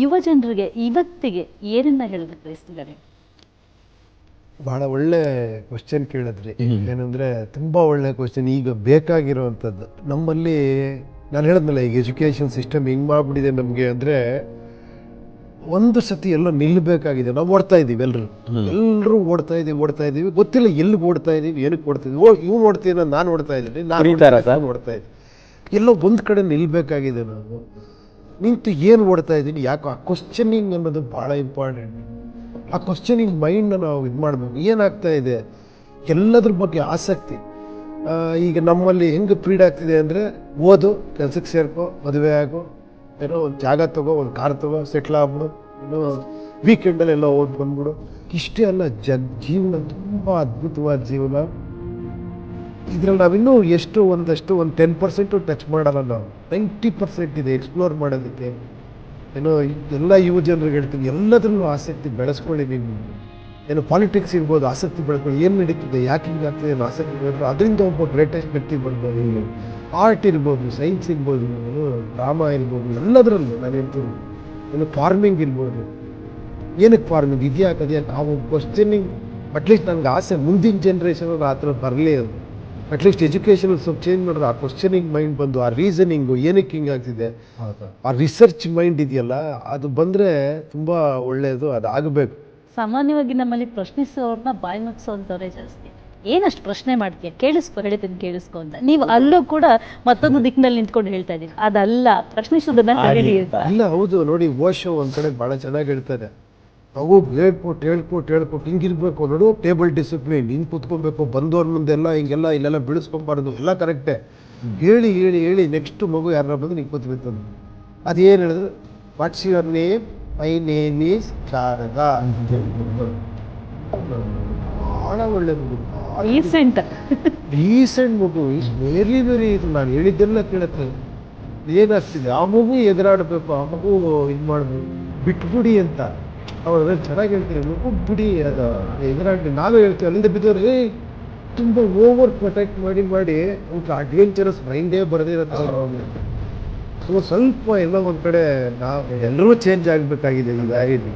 ಯುವ ಜನರಿಗೆ ಇವತ್ತಿಗೆ ಏನನ್ನ ಹೇಳೋದಕ್ಕೆ ಬಯಸ್ತಿದ್ದಾರೆ ಬಹಳ ಒಳ್ಳೆ ಕ್ವಶನ್ ಕೇಳಿದ್ರಿ. ಏನಂದ್ರೆ ತುಂಬಾ ಒಳ್ಳೆ ಕ್ವಶನ್ ಈಗ ಬೇಕಾಗಿರುವಂಥದ್ದು ನಮ್ಮಲ್ಲಿ ನಾನು ಹೇಳಿದ್ನಲ್ಲ ಈಗ ಎಜುಕೇಶನ್ ಸಿಸ್ಟಮ್ ಹಿಂಗ್ ಮಾಡ್ಬಿಟ್ಟಿದೆ ನಮಗೆ ಅಂದ್ರೆ ಒಂದು ಸತಿ ಎಲ್ಲ ನಿಲ್ಲಬೇಕಾಗಿದೆ ನಾವು ಓಡ್ತಾ ಇದ್ದೀವಿ ಎಲ್ಲರೂ ಎಲ್ಲರೂ ಓಡ್ತಾ ಇದೀವಿ ಓಡ್ತಾ ಇದ್ದೀವಿ. ಗೊತ್ತಿಲ್ಲ ಎಲ್ಲಿಗೆ ಓಡ್ತಾ ಇದ್ದೀವಿ ಏನಕ್ಕೆ ಓಡ್ತಾ ಇದೀವಿ ಓ ಇವ್ ಓಡ್ತೀನ ನಾನು ಓಡ್ತಾ ಇದ್ದೀನಿ ನಾನು ಓಡ್ತಾ ಇದ್ದೀನಿ. ಎಲ್ಲೋ ಒಂದು ಕಡೆ ನಿಲ್ಲಬೇಕಾಗಿದೆ ನಾವು. ನಿಂತು ಏನು ಓಡ್ತಾ ಇದ್ದೀನಿ, ಯಾಕೋ ಆ ಕ್ವಶನಿಂಗ್ ಅನ್ನೋದು ಭಾಳ ಇಂಪಾರ್ಟೆಂಟ್ ಆ ಕ್ವಶನಿಂಗ್ ಮೈಂಡ್ನ ನಾವು ಇದು ಮಾಡಬೇಕು. ಏನಾಗ್ತಾ ಇದೆ? ಎಲ್ಲದ್ರ ಬಗ್ಗೆ ಆಸಕ್ತಿ. ಈಗ ನಮ್ಮಲ್ಲಿ ಹೆಂಗೆ ಆಗ್ತಿದೆ ಅಂದರೆ ಓದು ಕೆಲಸಕ್ಕೆ ಸೇರ್ಕೋ, ಮದುವೆ ಆಗೋ, ಏನೋ ಒಂದು ಜಾಗ ತಗೋ, ಒಂದು ಕಾರ್ ತಗೋ ಸೆಟ್ಲ್ ಆಗ್ಬಿಡು, ಏನೋ ವೀಕೆಂಡಲ್ಲೆಲ್ಲ ಓದ್ ಬಂದ್ಬಿಡು ಇಷ್ಟೇ ಅಲ್ಲ, ಜಗ್, ಜೀವನ ತುಂಬ ಅದ್ಭುತವಾದ ಜೀವನ. ಇದ್ರಲ್ಲಿ ನಾವಿನ್ನೂ ಎಷ್ಟು ಒಂದಷ್ಟು ಒಂದು ಟೆನ್ ಪರ್ಸೆಂಟು ಟಚ್ ಮಾಡಲ್ಲ ನಾವು. ನೈಂಟಿ ಪರ್ಸೆಂಟ್ ಇದೆ ಎಕ್ಸ್ಪ್ಲೋರ್ ಮಾಡೋದಕ್ಕೆ. ಏನೋ ಎಲ್ಲ ಯುವ ಜನರಿಗೆ ಹೇಳ್ತೀನಿ ಎಲ್ಲದರಲ್ಲೂ ಆಸಕ್ತಿ ಬೆಳೆಸ್ಕೊಳ್ಳಿ ನೀವು. ಏನು ಪಾಲಿಟಿಕ್ಸ್ ಇರ್ಬೋದು, ಆಸಕ್ತಿ ಬೆಳೆಸ್ಕೊಳ್ಳಿ ಏನು ನಡೀತಿದೆ, ಯಾಕೆ ಹಿಂಗೆ ಆಗ್ತದೆ ಅನ್ನೋ ಆಸಕ್ತಿ ಬೆಳೆಸ್ಕೊಳ್ಳಿ ಅದರಿಂದ ಒಬ್ಬ ಗ್ರೇಟೆಸ್ಟ್ ವ್ಯಕ್ತಿ ಬರ್ಬೋದು ಆರ್ಟ್ ಇರ್ಬೋದು ಸೈನ್ಸ್ ಇರ್ಬೋದು ಡ್ರಾಮಾ ಇರ್ಬೋದು, ಎಲ್ಲದರಲ್ಲೂ ನಾನು ಏನು ಫಾರ್ಮಿಂಗ್ ಇರ್ಬೋದು. ಏನಕ್ಕೆ ಫಾರ್ಮಿಂಗ್ ಇದ್ಯಾಕೆ ಅದ್ಯಾಕೆ? ನಾವು ಕ್ವಶನಿಂಗ್ ಅಟ್ಲೀಸ್ಟ್ ನನಗೆ ಆಸೆ ಮುಂದಿನ ಜನ್ರೇಷನ್ ಆ ಥರ ಬರಲಿ ಅದು. ಅಟ್ಲೀಸ್ಟ್ ಎಜುಕೇಷನ್ ಸ್ವಲ್ಪ ಚೇಂಜ್ ಮಾಡೋದು ಆ ಕ್ವಶನಿಂಗ್ ಮೈಂಡ್ ಬಂದು ಆ ರೀಸನಿಂಗು ಏನಕ್ಕೆ ಹಿಂಗಾಗ್ತಿದೆ ಆ ರಿಸರ್ಚ್ ಮೈಂಡ್ ಇದೆಯಲ್ಲ ಅದು ಬಂದರೆ ತುಂಬ ಒಳ್ಳೆಯದು ಅದು ಆಗಬೇಕು. ಸಾಮಾನ್ಯವಾಗಿ ನಮ್ಮಲ್ಲಿ ಪ್ರಶ್ನಿಸೋರನ್ನ ಬಾಯಿ ಮುಗಿಸೋಂಥವ್ರೆ ಜಾಸ್ತಿ. ಏನಷ್ಟು ಪ್ರಶ್ನೆ ಮಾಡ್ತೀಯ? ಕೇಳಿಸ್ಕೊ ಹೇಳಿದ್ದೀನಿ ಕೇಳಿಸ್ಕೊ ಅಂತ. ನೀವು ಅಲ್ಲೂ ಕೂಡ ಮತ್ತೊಂದು ದಿಕ್ಕಿನಲ್ಲಿ ನಿಂತ್ಕೊಂಡು ಹೇಳ್ತಾ ಇದ್ದೀರಿ ಅದಲ್ಲ ಪ್ರಶ್ನಿಸೋದನ್ನ ಕರೀರಿ ಅಂತ. ಇಲ್ಲ ಹೌದು ನೋಡಿ ಓಶೋ ಒಂದು ಕಡೆ ಭಾಳ ಚೆನ್ನಾಗಿ ಹೇಳ್ತಾರೆ. ನಾವು ಹೇಳ್ಕೊಟ್ಟು ಹೇಳ್ಕೊಟ್ಟು ಹೇಳ್ಕೊಟ್ಟು ಹಿಂಗಿರ್ಬೇಕು ನೋಡು ಟೇಬಲ್ ಡಿಸಿಪ್ಲಿನ್ ಹಿಂಗೆ ಕುತ್ಕೊಬೇಕು ಬಂದವ್ರ ಮುಂದೆಲ್ಲ ಹಿಂಗೆಲ್ಲ ಇಲ್ಲೆಲ್ಲ ಬಿಡಿಸ್ಕೊಬಾರ್ದು ಎಲ್ಲ ಕರೆಕ್ಟೇ ಹೇಳಿ ಹೇಳಿ ಹೇಳಿ ನೆಕ್ಸ್ಟ್ ಮಗು ಯಾರ ಬಂದು ನಿಂಗೆ ಕೂತ್ಬಿಡ್ತದೆ ಅದೇನು ಹೇಳಿದ್ರು? What's your name my name is Sharada ಅಂತ. ಭಾಳ ಒಳ್ಳೇದು ರೀಸೆಂಟ್ ರೀಸೆಂಟ್ ಮಗು ಈಸ್ ವೆರಿ ವೆರಿ ಇದು ನಾನು ಹೇಳಿದ್ದೆಲ್ಲ ಕೇಳುತ್ತೆ. ಏನಾಗ್ತಿದೆ ಆ ಮಗು ಎದುರಾಡಬೇಕು ಆ ಮಗು ಇದು ಮಾಡಬೇಕು. ಬಿಟ್ಬಿಡಿ ಅಂತ. ಅವ್ರು ಅದ್ರಲ್ಲಿ ಚೆನ್ನಾಗಿ ಹೇಳ್ತೀವಿ ಬಿಡಿ ಅದು. ಎದುರಾಡಿ ನಾವೇ ಹೇಳ್ತೀವಿ ಅಲ್ಲಿಂದ ಬಿದ್ದವ್ರು ಏ ತುಂಬ ಓವರ್ ಪ್ರೊಟೆಕ್ಟ್ ಮಾಡಿ ಮಾಡಿ ಅವ್ರಿಗೆ ಅಡ್ವೆಂಚರಸ್ ಮೈಂಡೇ ಬರದಿರತ್ತೆ ಸೊ ಸ್ವಲ್ಪ ಎಲ್ಲ ಒಂದು ಕಡೆ ನಾವು ಎಲ್ಲರೂ ಚೇಂಜ್ ಆಗಬೇಕಾಗಿದೆ ಈ ದಾರಿಯಲ್ಲಿ